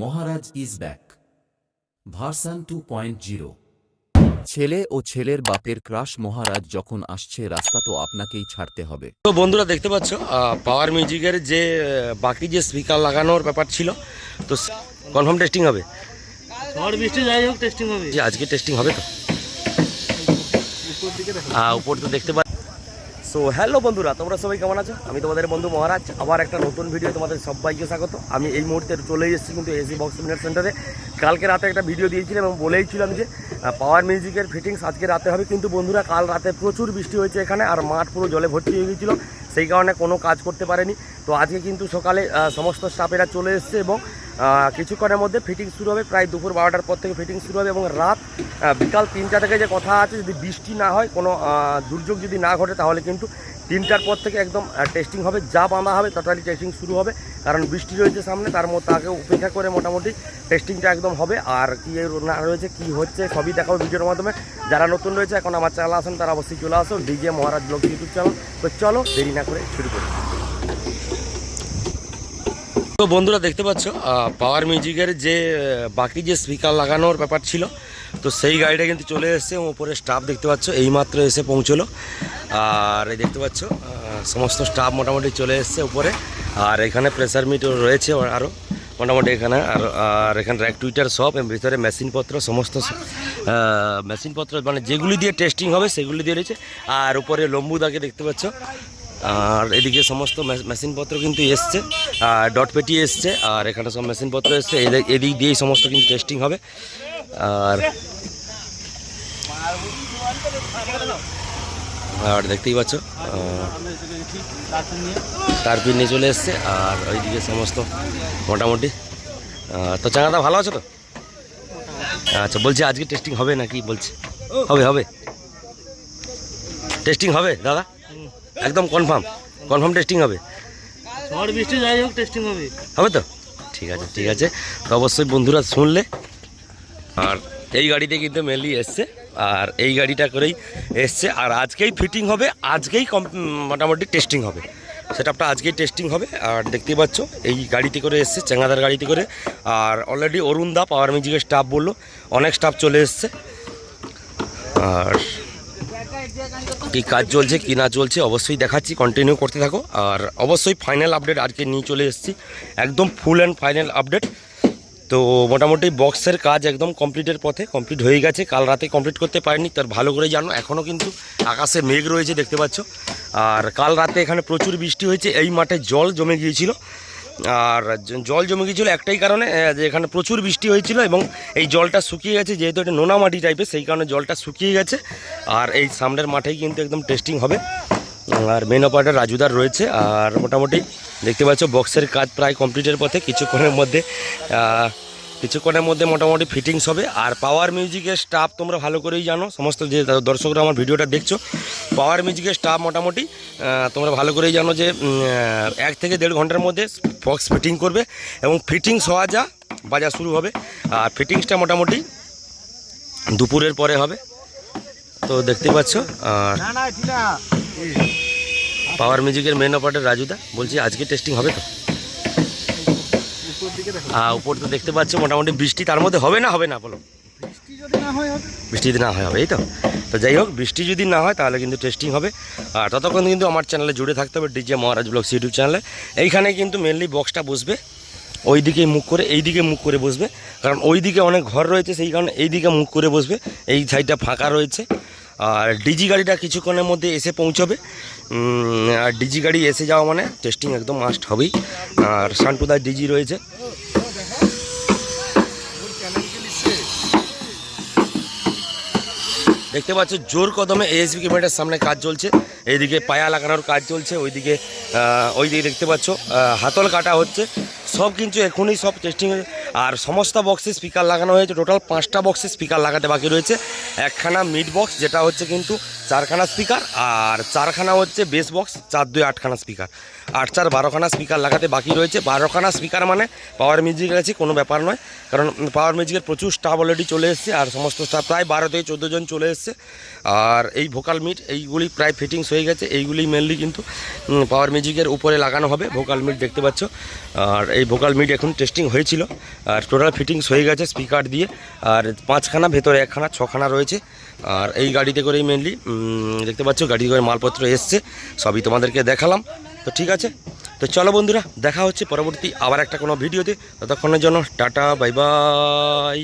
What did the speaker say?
Maharaj is back. Version two point zero. ছেলে ও ছেলের বাপের ক্রাশ মহারাজ যখন আসছে রাস্তা তো আপনাকেই ছাড়তে হবে। তো বন্ধুরা দেখতে পাচ্ছ পাওয়ার মিউজিকের যে বাকি যে স্পিকার লাগানোর ব্যাপার ছিল তো কনফার্ম টেস্টিং হবে। ঝড় বৃষ্টি যাই হোক টেস্টিং হবে। যে আজকে টেস্টিং হবে তো। উপর তো দেখতে পাচ্ছ সো হ্যালো বন্ধুরা, তোমরা সবাই কেমন আছো? আমি তোমাদের বন্ধু মহারাজ। আবার একটা নতুন ভিডিও তোমাদের সবাইকে স্বাগত। আমি এই মুহূর্তে চলে এসেছি কিন্তু এসি বক্স মিনার সেন্টারে কালকে রাতে একটা ভিডিও দিয়েছিলাম এবং বলেইছিলাম যে পাওয়ার মিউজিকের ফিটিংস আজকে রাতে হবে। কিন্তু বন্ধুরা, কাল রাতে প্রচুর বৃষ্টি হয়েছে এখানে আর মাঠ পুরো জলে ভর্তি হয়ে গিয়েছিল। সেই কারণে কোনো কাজ করতে পারেনি। তো আজকে কিন্তু সকালে সমস্ত স্টাফেরা চলে এসছে এবং কিছুক্ষণের মধ্যে ফিটিং শুরু হবে, প্রায় দুপুর বারোটার পর থেকে ফিটিং শুরু হবে এবং রাত বিকাল তিনটা থেকে যে কথা আছে, যদি বৃষ্টি না হয়, কোনো দুর্যোগ যদি না ঘটে, তাহলে কিন্তু তিনটার পর থেকে একদম টেস্টিং হবে, যা বাঁধা হবে টোটালি টেস্টিং শুরু হবে। কারণ বৃষ্টি রয়েছে সামনে, তার মধ্যে আগে উপেক্ষা করে মোটামুটি টেস্টিংটা একদম হবে। আর কী না রয়েছে, কি হচ্ছে, সবই দেখাবো ভিডিওর মাধ্যমে। যারা নতুন রয়েছে, এখন আমার চ্যানেল আসেন, তারা অবশ্যই চলে আসো। DJ Maharaj blog YouTube channel তো চলো, দেরি না করে শুরু করি। তো বন্ধুরা দেখতে পাচ্ছ পাওয়ার মিউজিকের যে বাকি যে স্পিকার লাগানোর ব্যাপার ছিল, তো সেই গাড়িটা কিন্তু চলে এসেছে উপরে স্টাফ দেখতে পাচ্ছ, এইমাত্র এসে পৌঁছলো। আর এই দেখতে পাচ্ছ সমস্ত স্টাফ মোটামুটি চলে এসেছে উপরে। আর এখানে প্রেসার মিট রয়েছে আরও মোটামুটি এখানে। আর আর এখানে র্যাক টুইটার সব ভিতরে মেশিনপত্র সমস্ত মেশিনপত্র মানে যেগুলি দিয়ে টেস্টিং হবে, সেগুলি দিয়ে রয়েছে। আর উপরে লম্বুদাকে দেখতে পাচ্ছ আর এদিকে সমস্ত মেশিনপত্র কিন্তু এসছে আর ডট পেটি এসছে আর এখানে সব মেশিনপত্র এসছে এদিক দিয়েই সমস্ত কিন্তু টেস্টিং হবে। আর আর দেখতেই পাচ্ছ তারপিন নিয়ে চলে এসছে আর ওইদিকে সমস্ত মোটামুটি তো চাঙাদা ভালো আছো তো? আচ্ছা বলছি আজকে টেস্টিং হবে নাকি বলছে? হবে হবে। টেস্টিং হবে দাদা? একদম কনফার্ম কনফার্ম টেস্টিং হবে। ঝড় বৃষ্টি যাই হোক টেস্টিং হবে। হবে তো? ঠিক আছে ঠিক আছে। তো অবশ্যই বন্ধুরা শুনলে। আর এই গাড়িতে কিন্তু মেনলি এসছে। আর এই গাড়িটা করেই এসছে। আর আজকেই ফিটিং হবে আজকেই কম- মোটামুটি টেস্টিং হবে। সেটআপটা আজকেই টেস্টিং হবে। আর দেখতেই পাচ্ছ এই গাড়িতে করে এসছে চেঙ্গাদার গাড়িতে করে। আর অলরেডি অরুণ দা পাওয়ার মিউজিকের স্টাফ বলল অনেক স্টাফ চলে এসছে। আর কি কাজ চলছে, কি না চলছে, অবশ্যই দেখাচ্ছি কন্টিনিউ করতে থাকো। আর অবশ্যই ফাইনাল আপডেট আজকে নিয়ে চলে এসেছি। একদম ফুল অ্যান্ড ফাইনাল আপডেট তো মোটামুটি বক্সের কাজ একদম কমপ্লিটের পথে কমপ্লিট হয়ে গেছে। কাল রাতে কমপ্লিট করতে পারিনি, তার ভালো করে জানো এখনও কিন্তু আকাশে মেঘ রয়েছে, দেখতে পাচ্ছ। আর কাল রাতে এখানে প্রচুর বৃষ্টি হয়েছে, এই মাঠে জল জমে গিয়েছিল। আর জল জমে গিয়েছিল একটাই কারণে যে এখানে প্রচুর বৃষ্টি হয়েছিল এবং এই জলটা শুকিয়ে গেছে, যেহেতু এটা নোনা মাটি টাইপের সেই কারণে জলটা শুকিয়ে গেছে। আর এই সামনের মাঠেই কিন্তু একদম টেস্টিং হবে। আর মেন অপারেটার রাজুদার রয়েছে, আর মোটামুটি দেখতে পাচ্ছ বক্সের কাজ প্রায় কমপ্লিটের পথে, কিছুক্ষণের মধ্যে কিছুক্ষণের মধ্যে মোটামুটি ফিটিংস হবে। আর পাওয়ার মিউজিকের স্টাফ তোমরা ভালো করেই জানো। সমস্ত যে দর্শকরা আমার ভিডিওটা দেখছ পাওয়ার মিউজিকের স্টাফ মোটামুটি তোমরা ভালো করেই জানো যে এক থেকে দেড় ঘণ্টার মধ্যে বক্স ফিটিং করবে এবং ফিটিংস হওয়া যা বাজা শুরু হবে। আর ফিটিংসটা মোটামুটি দুপুরের পরে হবে। তো দেখতেই পাচ্ছ আর পাওয়ার মিউজিকের মেন অপারেটর রাজুদা বলছি আজকে টেস্টিং হবে তো? হ্যাঁ উপর তো দেখতে পাচ্ছ মোটামুটি বৃষ্টি তার মধ্যে হবে না হবে না বলো। বৃষ্টি যদি না হয় হবে। এই তো। তো যাই হোক বৃষ্টি যদি না হয় তাহলে কিন্তু টেস্টিং হবে। আর ততক্ষণ কিন্তু আমার চ্যানেলে জুড়ে থাকতে হবে ডিজে মহারাজ ব্লগস ইউটিউব চ্যানেলে এইখানে কিন্তু মেনলি বক্সটা বসবে। ওই দিকে মুখ করে এই দিকে মুখ করে বসবে। কারণ ওই দিকে অনেক ঘর রয়েছে, সেই কারণে এই দিকে মুখ করে বসবে। এই সাইডটা ফাঁকা রয়েছে। আর ডিজি গাড়িটা কিছুক্ষণের মধ্যে এসে পৌঁছবে। আর ডিজি গাড়ি এসে যাওয়া মানে টেস্টিং একদম মাস্ট হবেই। আর শান্টুদার ডিজি রয়েছে। দেখতে পাচ্ছ, জোর কদমে এএসবি ক্যামেরার সামনে কাজ চলছে। এইদিকে পায়া লাগানোর কাজ চলছে, ওইদিকে ওইদিকে দেখতে পাচ্ছ হাতল কাটা হচ্ছে। সব কিন্তু এখনই সব টেস্টিং আর সমস্ত বক্সে স্পিকার লাগানো হয়েছে। টোটাল পাঁচটা বক্সে স্পিকার লাগাতে বাকি রয়েছে। একখানা মিড বক্স যেটা হচ্ছে কিন্তু চারখানা স্পিকার আর চারখানা হচ্ছে বেস বক্স চার দুই আটখানা স্পিকার আট চার বারোখানা স্পিকার লাগাতে বাকি রয়েছে। বারোখানা স্পিকার মানে পাওয়ার মিউজিকের কাছে কোনো ব্যাপার নয়, কারণ পাওয়ার মিউজিকের প্রচুর স্টাফ অলরেডি চলে এসেছে, আর সমস্ত স্টাফ প্রায় বারো থেকে চোদ্দ জন চলে এসেছে। আর এই ভোকাল মিট এইগুলি প্রায় ফিটিংস হয়ে গেছে। এইগুলি মেনলি কিন্তু পাওয়ার মিউজিকের উপরে লাগানো হবে। ভোকাল মিট দেখতে পাচ্ছ। আর এই ভোকাল মিট এখন টেস্টিং হয়েছিল। আর টোটাল ফিটিংস হয়ে গেছে স্পিকার দিয়ে, আর পাঁচখানা, ভেতরে একখানা, ছখানা রয়েছে। আর এই গাড়িতে করেই মেনলি দেখতে পাচ্ছ গাড়ি করে মালপত্র এসছে, সবই তোমাদেরকে দেখালাম। তো ঠিক আছে? তো চলো বন্ধুরা, দেখা হচ্ছে পরবর্তী আবার একটা কোনো ভিডিওতে। ততক্ষণের জন্য টাটা বাই বাই